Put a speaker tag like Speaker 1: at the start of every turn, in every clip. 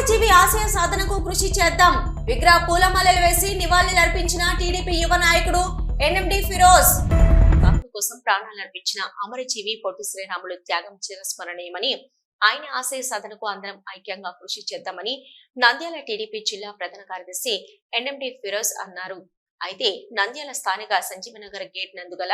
Speaker 1: అమరజీవి ఆశయ సాధనకు కృషి చేద్దాం. విగ్రహ పూలమాలలు వేసి నివాళులు అర్పించిన టీడీపీ యువ నాయకుడు ఎన్ఎండి ఫిరోజ్. కోసం ప్రాణాలు అర్పించిన అమరజీవి పొట్టి శ్రీరాములు త్యాగం చిరస్మరణీయమని ఆయన ఆశయ సాధనకు అందరం ఐక్యంగా కృషి చేద్దామని నంద్యాల టీడీపీ జిల్లా ప్రధాన కార్యదర్శి ఎన్ఎండి ఫిరోజ్ అన్నారు. అయితే నంద్యాల స్థానిక సంజీవనగర్ గేట్ నందుగల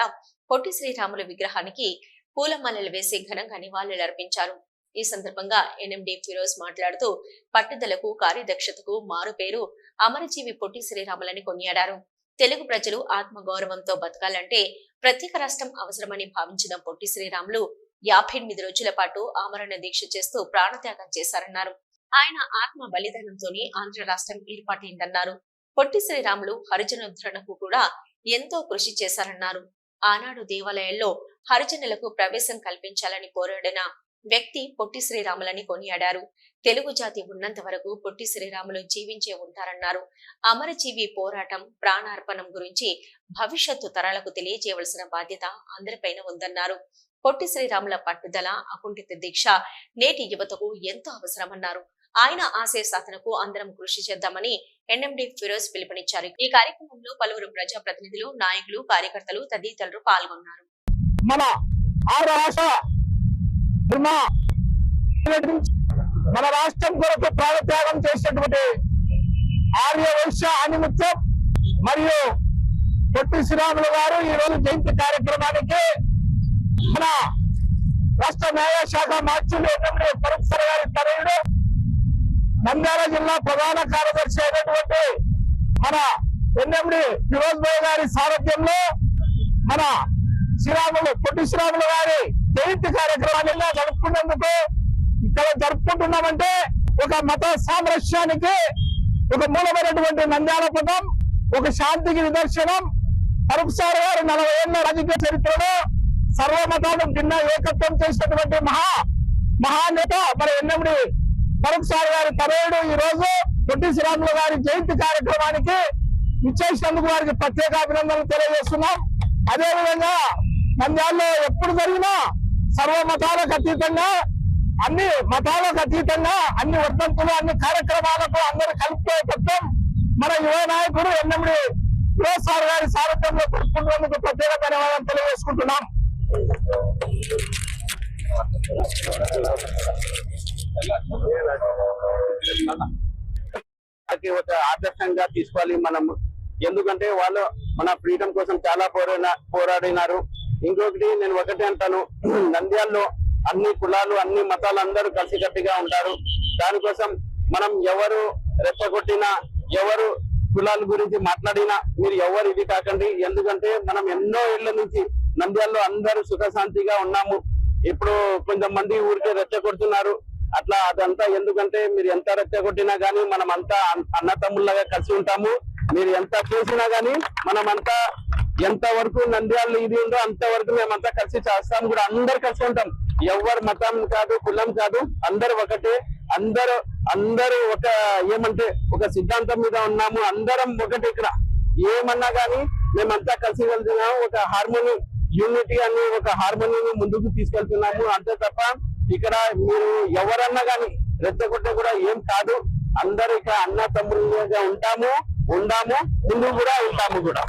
Speaker 1: పొట్టి శ్రీరాములు విగ్రహానికి పూలమాలలు వేసి ఘనంగా నివాళులు అర్పించారు ఈ సందర్భంగా ఎన్ఎండి ఫిరోజ్ మాట్లాడుతూ పట్టుదలకు కార్యదక్షతకు మారు పేరు అమరజీవి పొట్టి శ్రీరాములని కొనియాడారు. తెలుగు ప్రజలు ఆత్మగౌరవంతో బతకాలంటే ప్రత్యేక రాష్ట్రం అవసరమని భావించిన పొట్టి శ్రీరాములు యాభై ఎనిమిది రోజుల పాటు ఆమరణ దీక్ష చేస్తూ ప్రాణత్యాగం చేశారన్నారు. ఆయన ఆత్మ బలిదానంతోనే ఆంధ్ర రాష్ట్రం ఏర్పాటైందన్నారు. పొట్టి శ్రీరాములు హరిజనోద్ధరణకు కూడా ఎంతో కృషి చేశారన్నారు. ఆనాడు దేవాలయాల్లో హరిజనులకు ప్రవేశం కల్పించాలని పోరాడిన వ్యక్తి పొట్టి శ్రీరాములని కొనియాడారు. తెలుగు జాతి ఉన్నంత వరకు పొట్టి శ్రీరాములు జీవించే ఉంటారన్నారు. అమరజీవి పోరాటం ప్రాణార్పణం గురించి భవిష్యత్తు తరాలకు తెలియజేయవలసిన బాధ్యత అందరిపైన ఉందన్నారు. పొట్టి శ్రీరాముల పట్టుదల అకుంఠిత దీక్ష నేటి యువతకు ఎంతో అవసరమన్నారు. ఆయన ఆశయ సాధనకు అందరం కృషి చేద్దామని ఎన్ఎండి ఫిరోజ్ పిలుపునిచ్చారు. ఈ కార్యక్రమంలో పలువురు ప్రజా ప్రతినిధులు నాయకులు కార్యకర్తలు తదితరులు పాల్గొన్నారు.
Speaker 2: మన సినిమా మన రాష్ట్రం కొరకు ప్రాణత్యాగం చేసినటువంటి ఆర్య వైశ్య ఆనిమిత్యం మరియు పొట్టి శ్రీరాములు గారు ఈ రోజు జయంతి కార్యక్రమానికి మన రాష్ట్ర న్యాయశాఖ మార్చులు పరమేశ్వర గారి తనయుడు నంద్యాల జిల్లా ప్రధాన కార్యదర్శి అయినటువంటి మన ఎన్ఎండి ఫిరోజ్ భాయ్ గారి సారథ్యంలో మన శ్రీరాములు పొట్టి శ్రీరాములు గారి జయంతి కార్యక్రమాన్ని ఇలా జరుపుకున్నందుకు ఇక్కడ జరుపుకుంటున్నామంటే ఒక మత సామరస్యానికి ఒక మూలమైనటువంటి నంద్యాల పదం ఒక శాంతికి నిదర్శనం పరుపుసారి గారు నలభై ఏళ్ళ రాజకీయ చరిత్రలో సర్వమతాలను భిన్న ఏకత్వం చేసినటువంటి మహా మహానేత మరి ఎన్నెమిడి పరుపుసారి గారి తనయుడు ఈ రోజు పొట్టి శ్రీరాములు గారి జయంతి కార్యక్రమానికి ఇచ్చేసినందుకు వారికి ప్రత్యేక అభినందనలు తెలియజేస్తున్నాం. అదే విధంగా ఎప్పుడు జరిగినా సర్వ మతాలకు అతీతంగా అన్ని మతాలకు అతీతంగా అన్ని వర్తంతులు అన్ని కార్యక్రమాలకు అందరూ కలిపే తత్వం మన యువ నాయకుడు ఎన్నెమిడి సార్ గారి సారథ్యంలో జరుపుకుంటున్నందుకు ప్రత్యేక ధన్యవాదాలు తెలియజేసుకుంటున్నాం.
Speaker 3: ఒక ఆదర్శంగా తీసుకోవాలి మనం. ఎందుకంటే వాళ్ళు మన ఫ్రీడమ్ కోసం చాలా పోరా పోరాడినారు. ఇంకొకటి నేను ఒకటి అంటాను. నంద్యాల్లో అన్ని కులాలు అన్ని మతాలు అందరూ కలిసికట్టుగా ఉంటారు. దానికోసం మనం ఎవరు రెచ్చగొట్టినా ఎవరు కులాల గురించి మాట్లాడినా మీరు ఎవరు ఇది కాకండి. ఎందుకంటే మనం ఎన్నో ఏళ్ళ నుంచి నంద్యాల్లో అందరూ సుఖశాంతిగా ఉన్నాము. ఇప్పుడు కొంతమంది ఊరికే రెచ్చగొడుతున్నారు. అట్లా అదంతా ఎందుకంటే మీరు ఎంత రెచ్చగొట్టినా గానీ మనం అంతా అన్న తమ్ముళ్ళగా కలిసి ఉంటాము. మీరు ఎంత చేసినా గానీ మనమంతా ఎంత వరకు నంద్యాలు ఇది ఉందో అంతవరకు మేమంతా కలిసి చేస్తాం. కూడా అందరు కలిసి ఉంటాం. ఎవరు మతం కాదు కులం కాదు అందరు ఒకటే. అందరూ అందరూ ఒక ఏమంటే ఒక సిద్ధాంతం మీద ఉన్నాము. అందరం ఒకటి ఇక్కడ. ఏమన్నా కానీ మేమంతా కలిసి వెళ్తున్నాము ఒక హార్మోని యూనిటీ అని ఒక హార్మోనిని ముందుకు తీసుకెళ్తున్నాము. అంతే తప్ప ఇక్కడ మీరు ఎవరన్నా కానీ రెచ్చగొట్టే కూడా ఏం కాదు. అందరూ ఇక్కడ అన్న తమ్ముళ్ళుగా ఉంటాము ఉండాము ముందు కూడా ఉంటాము కూడా.